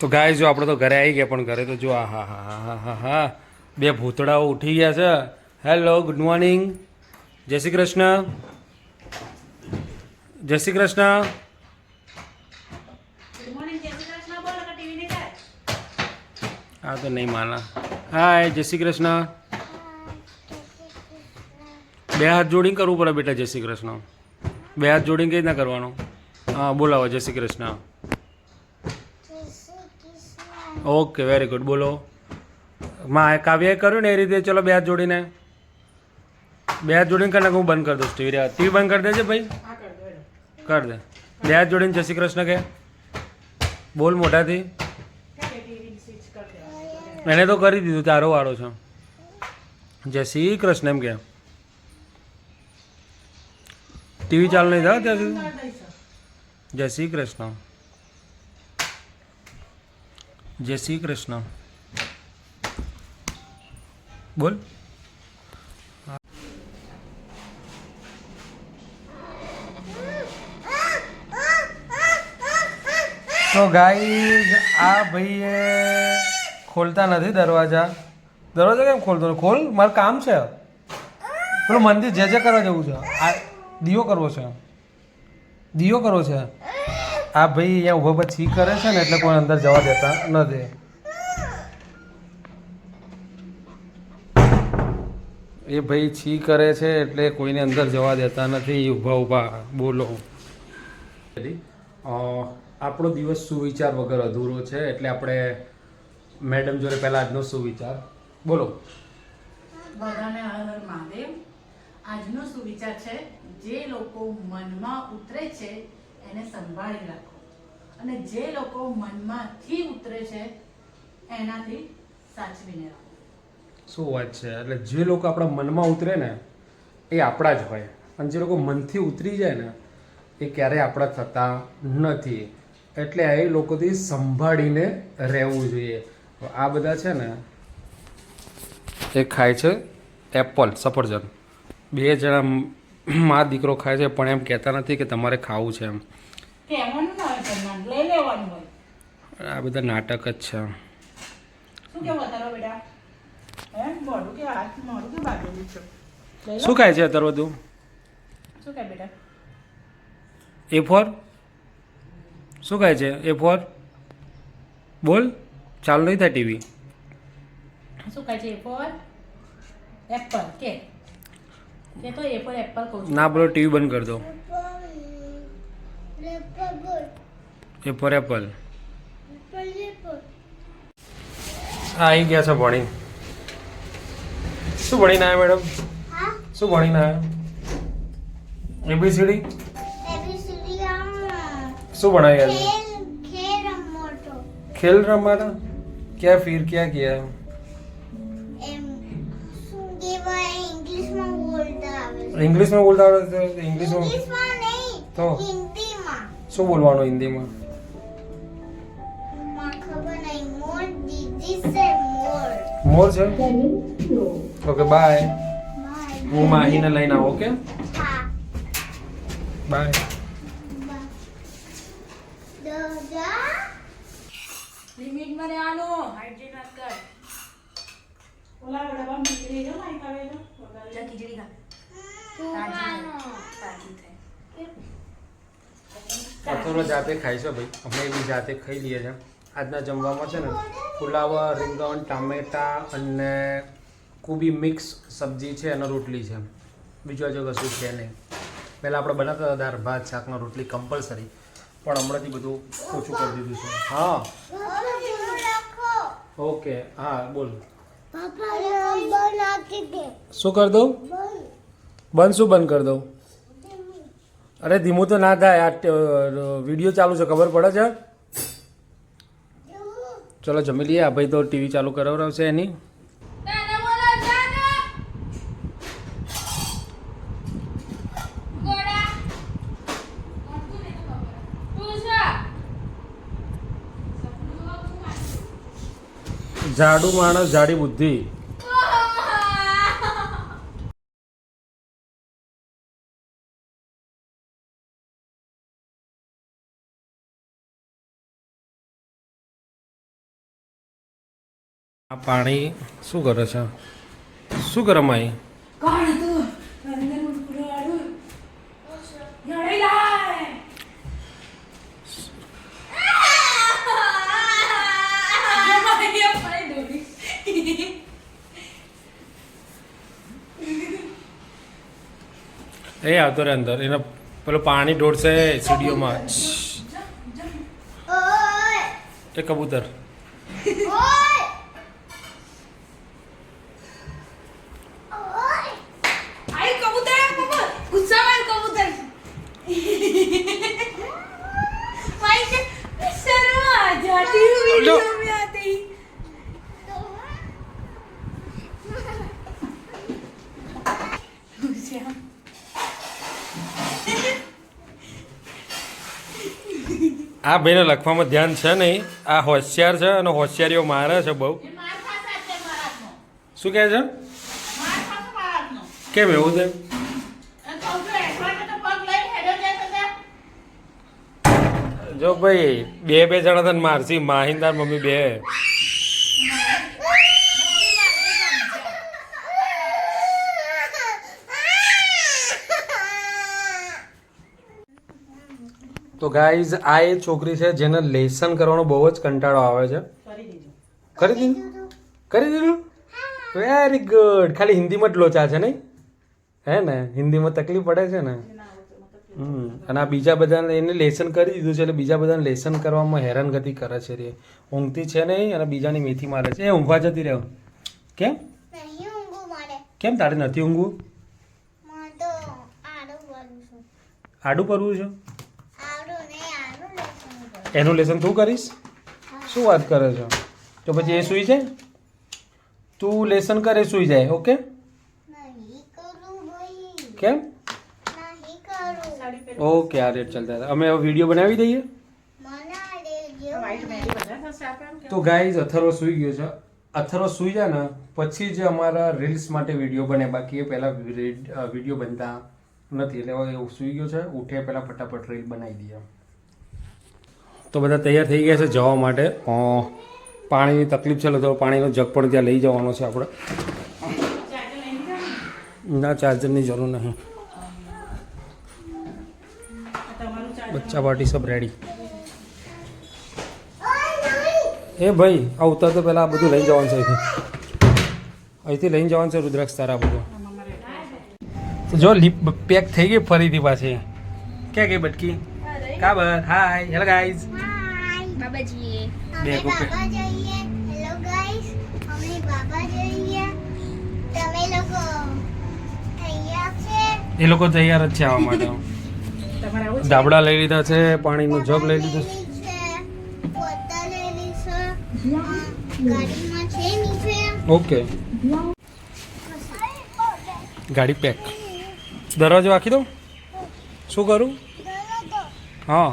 તો ગાય જો આપણે તો ઘરે આવી ગયા પણ ઘરે તો જો આ હા હા હા હા હા હા. બે ભૂતડાઓ ઉઠી ગયા છે. હેલો ગુડ મોર્નિંગ જય શ્રી કૃષ્ણ. જય શ્રી કૃષ્ણ. આ તો નહીં માના હાય જય શ્રી કૃષ્ણ. બે હાથ જોડીને કરવું પડે બેટા જય શ્રી કૃષ્ણ. બે હાથ જોડીને કઈ રીતના કરવાનું? હા બોલાવો જય Shri Krishna. Okay very good બોલો. માં કાવ્ય કર્યું ને એ રીતે? ચલો બે હાથ જોડીને. બે હાથ જોડીને કરી હું બંધ કરી દઉં ટીવી ટીવી બંધ કરી દેજે ભાઈ. કર દો બે હાથ જોડીને જય શ્રી કૃષ્ણ કે. બોલ મોટાથી. એને તો કરી દીધું તારો વાળો છે. જય શ્રી કૃષ્ણ એમ કે. ટીવી ચાલુ નહીં થાય ત્યાં સુધી? જય શ્રી કૃષ્ણ. જય શ્રી કૃષ્ણ. બોલ. તો ગાઈઝ આ ભાઈએ ખોલતા નથી દરવાજા. દરવાજા કેમ ખોલતો? ખોલ, મારું કામ છે. પેલું મંદિર જે જે કરવા જવું છે. આ દીવો કરવો છે. દીવો કરવો છે. આ ભાઈ અહીંયા ઊભા પર છી કરે છે ને એટલે કોઈ અંદર જવા દેતા નથી એ ભાઈ છી કરે છે એટલે કોઈને અંદર જવા દેતા નથી. ઊભા ઊભા બોલો. આપણો દિવસ સુવિચાર વગર અધૂરો છે એટલે આપણે મેડમ જોડે પહેલા આજનો સુવિચાર. બોલો. બધાને હર મહાદેવ. આજનો સુવિચાર છે જે લોકો મનમાં ઉતરે છે એને સંભાળી રાખો. અને જે લોકો મનમાંથી ઉતરે છે, એનાથી સાચવીને રાખો. શું વાત છે? એટલે જે લોકો આપણા મનમાં ઉતરે ને, એ આપણા જ હોય. અને જે લોકો મનથી ઉતરી જાય ને, એ ક્યારેય આપણા થતા નથી. એટલે એ લોકોથી સંભાળીને રહેવું જોઈએ. આ બધા છે ને, એ ખાય છે એપલ, સફરજન. બે જણા મા દીકરો ખાય છે પણ એમ કહેતા નથી કે તમારે ખાવું છે એમ. આ બધા નાટક જ છે. શું ખાય છે અત્યારે બધું? એ ફોર? શું ખાય છે? એ ફોર? બોલ ચાલુ નહીં થાય ટીવી. શું ખાય છે એ ફોર? એપલ કે? કે તો એ ફોર એપલ કહું છું. ના બોલો ટીવી બંધ કરી દો. એ ફોર એપલ હા આવી ગયા છે ભણી. શું ભણીને આવ્યા મેડમ શું ભણીને આવ્યા? એબીસીડી શું ભણાય ગયા ખેલ રમાતા ક્યાં ફીર ક્યાં કિયા ઇંગ્લિશમાં બોલતા આવડે છે? ઇંગ્લિશમાં તો? શું બોલવાનું હિન્દીમાં? મોર છે ઓકે બાય હું માહીને લઈને આવું ઓકે બાય લિમિટમાં રહેવાનું હાઇડ્રેટ ઓલા ડબ્બા નીકળી જો ખાવે તો જા ખીચડી ખા તાજી થાય જાતે ખાય છે ભાઈ અમે બી જાતે ખાઈ લઈએ છીએ આજના જમવામાં છે ને પુલાવ રીંગણ ટામેટા અને કુબી મિક્સ સબ્જી છે અને રોટલી છે બીજું હજુ કશું છે નહીં પહેલાં આપણે બનાવતા હતા દાળ ભાત શાકનો રોટલી કમ્પલસરી પણ હમણાંથી બધું ઓછું કરી દીધું છે હા ઓકે હા બોલ શું કરી દઉં? બંધ શું બંધ કરી દઉં? અરે ધીમું તો ના થાય આ વીડિયો ચાલુ છે ખબર પડે છે? ચલો જમી લઈએ આ ભાઈ તો ટીવી ચાલુ કરાવડાવશે એની. જાડુ માણસ જાડી બુદ્ધિ. આ પાણી શું કરે છે? શું ગરમ એ આવતો રહે અંદર. એને પેલું પાણી ઢોળશે સીડીઓમાં એ કબૂતર. આ ભાઈને લખવામાં ધ્યાન છે નહીં આ હોશિયાર છે અને હોશિયારીઓ મારે છે બહુ. શું કહે છે. કેમ એવું છે. જો ભાઈ બે બે જણા તને મારસી માહિંદાર મમ્મી બે તો ગાઈઝ આ એ છોકરી છે જેને લેસન કરવાનો બહુ જ કંટાળો આવે છે. કરી દીધું. કરી દીધું? વેરી ગુડ ખાલી હિન્દીમાં જ લોચા છે નહીં? હે ને? હિન્દીમાં તકલીફ પડે છે ને? હમ. અને આ બીજા બધાને એને લેસન કરી દીધું છે એટલે બીજા બધાને લેસન કરવામાં હેરાનગતિ કરે છે રે. ઊંઘતી છે નહીં અને બીજાની મેથી મારે છે. એ ઊંઘવા જતી રહે. કેમ? કેમ તારે નથી ઊંઘવું? આડું પડવું છું આડું કરવું છે આડું ને આડું લેસન કરું એનું લેસન તું કરીશ? શું વાત કરે છો? તો પછી એ સૂઈ જાય? તું લેસન કરે સૂઈ જાય ઓકે? નહીં કરું ભાઈ. કેમ? ઓકે આ રેટ ચાલતા હતા. અમે હવે વીડિયો બનાવી દઈએ? તો ગાઈઝ અથર્વ સૂઈ ગયો છે. અથર્વ સૂઈ જાય ને પછી જ અમારા રીલ્સ માટે વીડિયો બને. બાકી એ પહેલાં વીડિયો બનતા નથી. એટલે હવે એવું સૂઈ ગયો છે. ઉઠે પહેલાં ફટાફટ રીલ બનાવી દઈએ. તો બધા તૈયાર થઈ ગયા છે જવા માટે. પાણીની તકલીફ છે, તો પાણીનો જગ પણ ત્યાં લઈ જવાનો છે આપણે. ને. ચાર્જરની જરૂર નહીં. બચ્ચા પાર્ટી સબ રેડી એ ભાઈ, આ ઉતર તો પહેલાં આ બધું લઈ જવાનું છે અહીંથી. અહીંથી લઈને જવાનું છે રુદ્રાક્ષ તારા બધું. જો લીપ પેક થઈ ગઈ ફરીથી પાછી. ક્યાં ગઈ બટકી? કાબર હાય હેલો ગાઈઝ હાય બાબાજી બે અમે બાબા જોઈએ. હેલો ગાઈસ અમે બાબા જોઈએ. તમે લોકો તૈયાર છે. એ લોકો તૈયાર જ છે આવવા માટે? ધાબળા લઈ લીધા છે પાણીનું જગ લઈ લીધું ઓકે. ગાડી પેક. દરવાજો રાખી દઉં શું કરું? હા.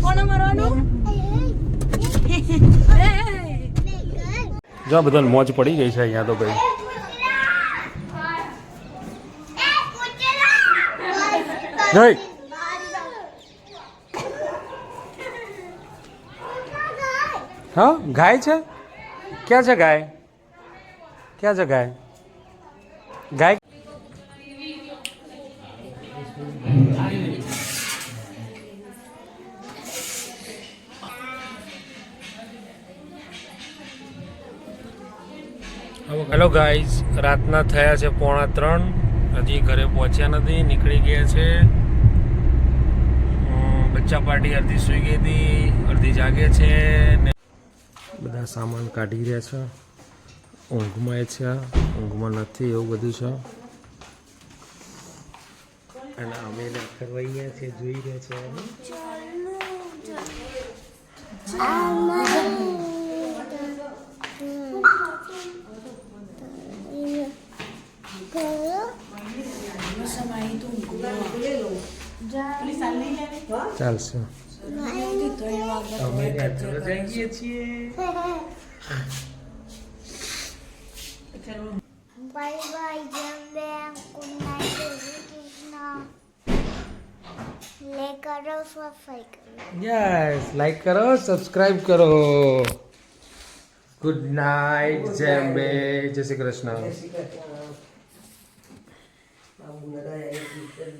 કોણ મારવાનું જો બધા મોજ પડી ગઈ છે અહીંયા તો ભાઈ જય હા ગાય છે ક્યાં છે ગાય ક્યાં છે ગાય ગાય ગાઈઝ, રાતના થયા છે પોણા ત્રણ. હજી ઘરે પહોંચ્યા નથી, નીકળી ગયા છે. બચ્ચા પાર્ટી અડધી સૂઈ ગઈ હતી, અડધી જાગે છે ને બધા સામાન કાઢી રહ્યા છે. ઊંઘમાં છે, ઊંઘમાં નથી એવું બધું છે. અને અમે કરવાઈએ છે, જોઈ રહ્યા છે પેલી સાલ નહીં લેવી ચાલશે અમે ઘરે જઈએ છીએ ચલો બાય બાય જમ્બે ગુડ નાઇટ જય શ્રી કૃષ્ણ લે કરો સફાઈ કરો યસ લાઈક કરો સબસ્ક્રાઇબ કરો ગુડ નાઇટ જેમ્બે જય શ્રી કૃષ્ણ